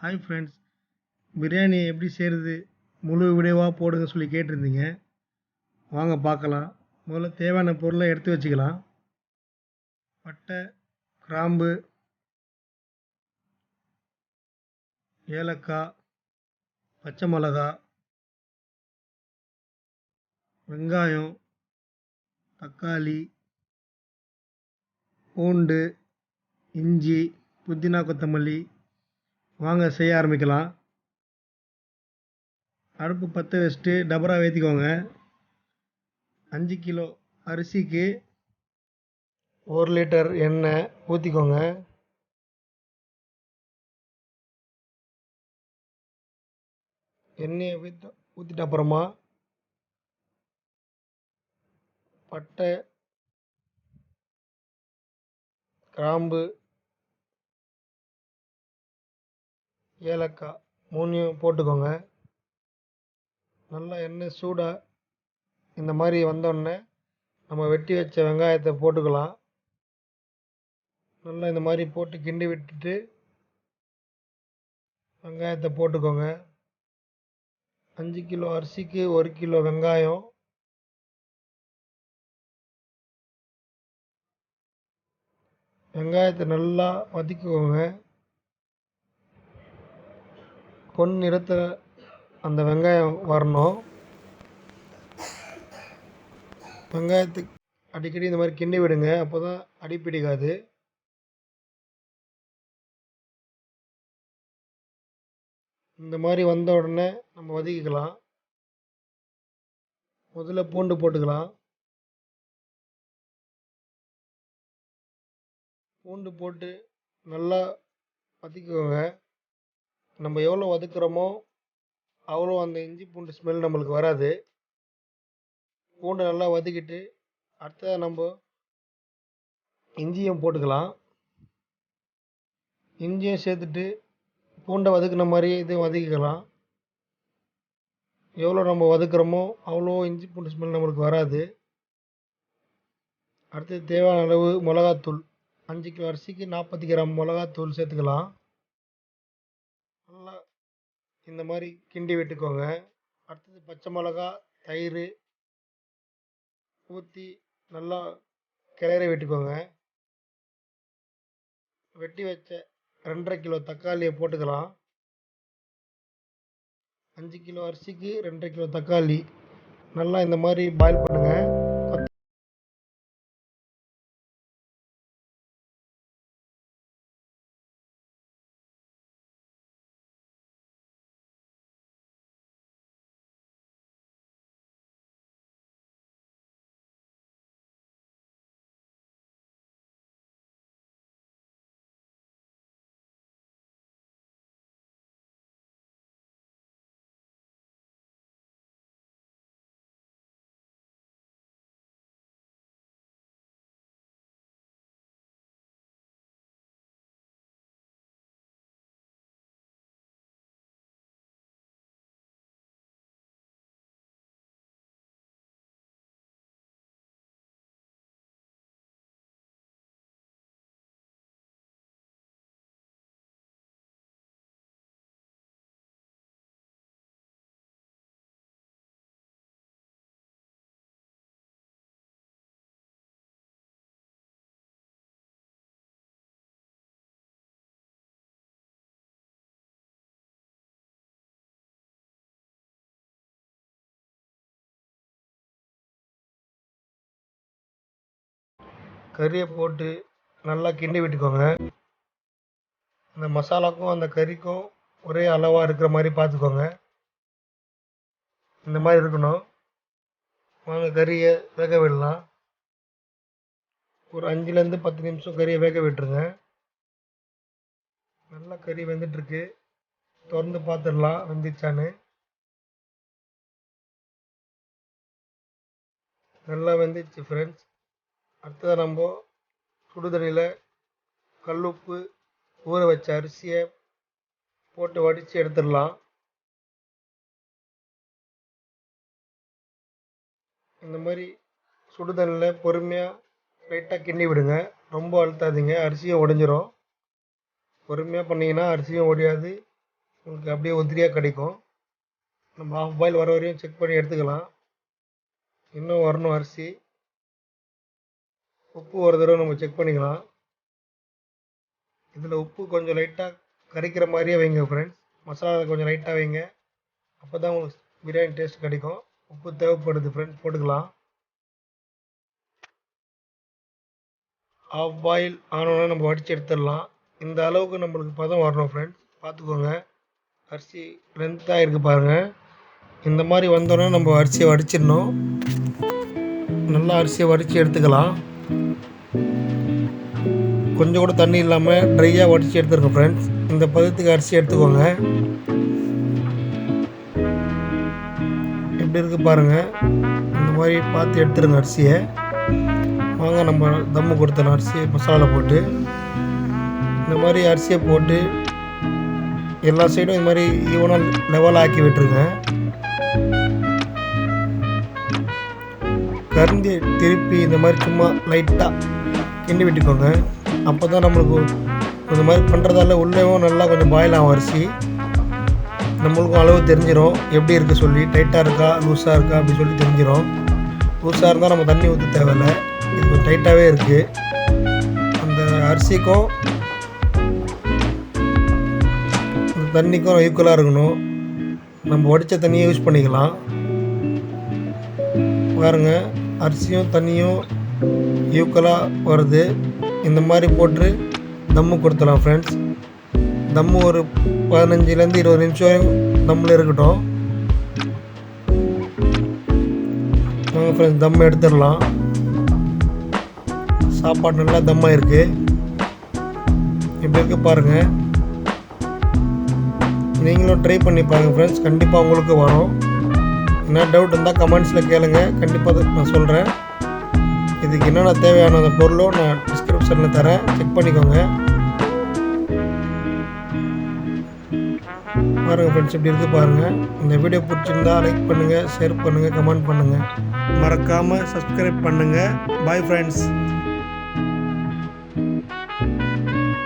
Hi friends biryani எப்படி செய்கிறது முழு விடைவாக போடுங்க சொல்லி கேட்டிருந்தீங்க. வாங்க பார்க்கலாம். முதல்ல தேவையான பொருளை எடுத்து வச்சுக்கலாம். பட்டை கிராம்பு ஏலக்காய் பச்சை மிளகா வெங்காயம் தக்காளி பூண்டு இஞ்சி புதினா கொத்தமல்லி வாங்க செய்ய ஆரம்பிக்கலாம். அடுப்பு பற்ற வச்சுட்டு டபரா ஏற்றிக்கோங்க அஞ்சு கிலோ அரிசிக்கு ஒரு லிட்டர் எண்ணெய் ஊற்றிக்கோங்க எண்ணெயை ஊற்ற ஊற்றிட்ட அப்புறமா பட்டை கிராம்பு ஏலக்காய் மூணையும் போட்டுக்கோங்க. நல்லா எண்ணெய் சூடாக இந்த மாதிரி வந்தோடனே நம்ம வெட்டி வச்ச வெங்காயத்தை போட்டுக்கலாம். நல்லா இந்த மாதிரி போட்டு கிண்டி விட்டுட்டு வெங்காயத்தை போட்டுக்கோங்க. அஞ்சு கிலோ அரிசிக்கு ஒரு கிலோ வெங்காயம். வெங்காயத்தை நல்லா வதக்கிக்கோங்க. பொன் நிறத்தில் அந்த வெங்காயம் வரணும். வெங்காயத்துக்கு அடிக்கடி இந்த மாதிரி கிண்டி விடுங்க அப்போ தான் அடி பிடிக்காது. இந்த மாதிரி வந்த உடனே நம்ம வதக்கிக்கலாம். முதல்ல பூண்டு போட்டுக்கலாம். பூண்டு போட்டு நல்லா வதக்கிக்கோங்க. நம்ம எவ்வளோ வதக்குறோமோ அவ்வளோ அந்த இஞ்சி பூண்டு ஸ்மெல் நம்மளுக்கு வராது. பூண்டை நல்லா வதக்கிட்டு அடுத்ததாக நம்ம இஞ்சியும் போட்டுக்கலாம். இஞ்சியும் சேர்த்துட்டு பூண்டை வதக்குன மாதிரி இதையும் வதக்கிக்கலாம். எவ்வளோ நம்ம வதக்குறோமோ அவ்வளோ இஞ்சி பூண்டு ஸ்மெல் நம்மளுக்கு வராது. அடுத்தது தேவையான அளவு மிளகாத்தூள் அஞ்சு கிலோ அரிசிக்கு நாற்பத்தி கிராம் மிளகாத்தூள் சேர்த்துக்கலாம். இந்த மாதிரி கிண்டி விட்டுக்கோங்க. அடுத்தது பச்சை மிளகா தயிர் ஊற்றி நல்லா கிளறி விட்டுக்கோங்க. வெட்டி வச்ச ரெண்டரை கிலோ தக்காளியை போட்டுக்கலாம். அஞ்சு கிலோ அரிசிக்கு ரெண்டரை கிலோ தக்காளி. நல்லா இந்த மாதிரி பாயில் பண்ணுங்கள் கறியை போட்டு நல்லா கிண்டி விட்டுக்கோங்க. அந்த மசாலாக்கும் அந்த கறிக்கும் ஒரே அளவாக இருக்கிற மாதிரி பார்த்துக்கோங்க. இந்த மாதிரி இருக்கணும். வாங்க கறியை வேக விடலாம். ஒரு அஞ்சுலேருந்து பத்து நிமிஷம் கறியை வேக விட்டுருங்க. நல்லா கறி வெந்துட்டுருக்கு. திறந்து பார்த்துடலாம் வெந்துச்சான்னு. நல்லா வெந்துச்சு ஃப்ரெண்ட்ஸ் அடுத்ததாக நம்ம சுடுதண்ணியில் கல்லுப்பு ஊற வச்ச அரிசியை போட்டு வடித்து எடுத்துடலாம். இந்த மாதிரி சுடுதண்ணியில் பொறுமையாக லைட்டாக கிண்டி விடுங்க. ரொம்ப அழுத்தாதீங்க. அரிசியும் உடஞ்சிரும். பொறுமையாக பண்ணிங்கன்னா அரிசியும் ஒடியாது உங்களுக்கு அப்படியே உதிரியாக கிடைக்கும். நம்ம ஆஃப் பாயில் வர வரையும் செக் பண்ணி எடுத்துக்கலாம். இன்னும் வரணும் அரிசி. உப்பு ஒரு தடவை நம்ம செக் பண்ணிக்கலாம். இதில் உப்பு கொஞ்சம் லைட்டாக கரைக்கிற மாதிரியே வைங்க ஃப்ரெண்ட்ஸ் மசாலா கொஞ்சம் லைட்டாக வைங்க. அப்போ தான் உங்களுக்கு பிரியாணி டேஸ்ட் கிடைக்கும். உப்பு தேவைப்படுது ஃப்ரெண்ட்ஸ் போட்டுக்கலாம். ஆஃப் பாயில் ஆனோன்னா நம்ம வடித்து எடுத்துடலாம். இந்த அளவுக்கு நம்மளுக்கு பதம் வரணும் ஃப்ரெண்ட்ஸ் பார்த்துக்கோங்க. அரிசி லென்த்தாக இருக்குது பாருங்கள் இந்த மாதிரி வந்தோடனே நம்ம அரிசியை வடிச்சிடணும். நல்லா அரிசியை வடித்து எடுத்துக்கலாம். கொஞ்சம் கூட தண்ணி இல்லாமல் ட்ரையாக வடித்து எடுத்துருக்கோம் ஃப்ரெண்ட்ஸ் இந்த பதத்துக்கு அரிசி எடுத்துக்கோங்க. எப்படி இருக்குது பாருங்கள் இந்த மாதிரி பார்த்து எடுத்துருங்க அரிசியை. வாங்க நம்ம தம்மு கொடுத்தோம் அரிசி மசாலா போட்டு. இந்த மாதிரி அரிசியை போட்டு எல்லா சைடும் இது மாதிரி ஈவனாக லெவல் ஆக்கி விட்டுருங்க. கருந்தி திருப்பி இந்த மாதிரி சும்மா லைட்டாக கிண்டி விட்டுக்கோங்க. அப்போ தான் நம்மளுக்கு இந்த மாதிரி பண்ணுறதால உள்ளேவும் நல்லா கொஞ்சம் பாயில் ஆகும் அரிசி. நம்மளுக்கும் அளவு தெரிஞ்சிடும் எப்படி இருக்குது சொல்லி டைட்டாக இருக்கா லூஸாக இருக்கா அப்படின்னு சொல்லி தெரிஞ்சிடும் லூஸாக இருந்தால் நம்ம தண்ணி ஊற்ற தேவையில்லை. இது கொஞ்சம் டைட்டாகவே இருக்குது அந்த அரிசிக்கும் அந்த தண்ணிக்கும் ஈக்குவலாக இருக்கணும். நம்ம வடித்த தண்ணியை யூஸ் பண்ணிக்கலாம். பாருங்கள் அரிசியும் தண்ணியும் ஈக்குவலாக வருது. இந்த மாதிரி போட்டு தம்மு கொடுத்துடலாம் ஃப்ரெண்ட்ஸ் தம்மு ஒரு பதினஞ்சுலேருந்து இருபது நிமிஷம் தம்மில் இருக்கட்டும். வாங்க ஃப்ரெண்ட்ஸ் தம் எடுத்துடலாம். சாப்பாடு நல்லா தம்மாக இருக்குது இப்படி இருக்கு பாருங்கள் நீங்களும் ட்ரை பண்ணி பாருங்கள் ஃப்ரெண்ட்ஸ் கண்டிப்பாக உங்களுக்கு வரும். என்ன டவுட் இருந்தால் கமெண்ட்ஸில் கேளுங்கள் கண்டிப்பாக நான் சொல்கிறேன் இதுக்கு என்னென்ன தேவையான அந்த பொருளோ நான் டிஸ்கிரிப்ஷனில் தரேன். செக் பண்ணிக்கோங்க. பாருங்கள் ஃப்ரெண்ட்ஸ் இப்படி இருக்குது பாருங்கள் இந்த வீடியோ பிடிச்சிருந்தா லைக் பண்ணுங்கள் ஷேர் பண்ணுங்கள் கமெண்ட் பண்ணுங்கள் மறக்காமல் சப்ஸ்கிரைப் பண்ணுங்கள் பாய் ஃப்ரெண்ட்ஸ்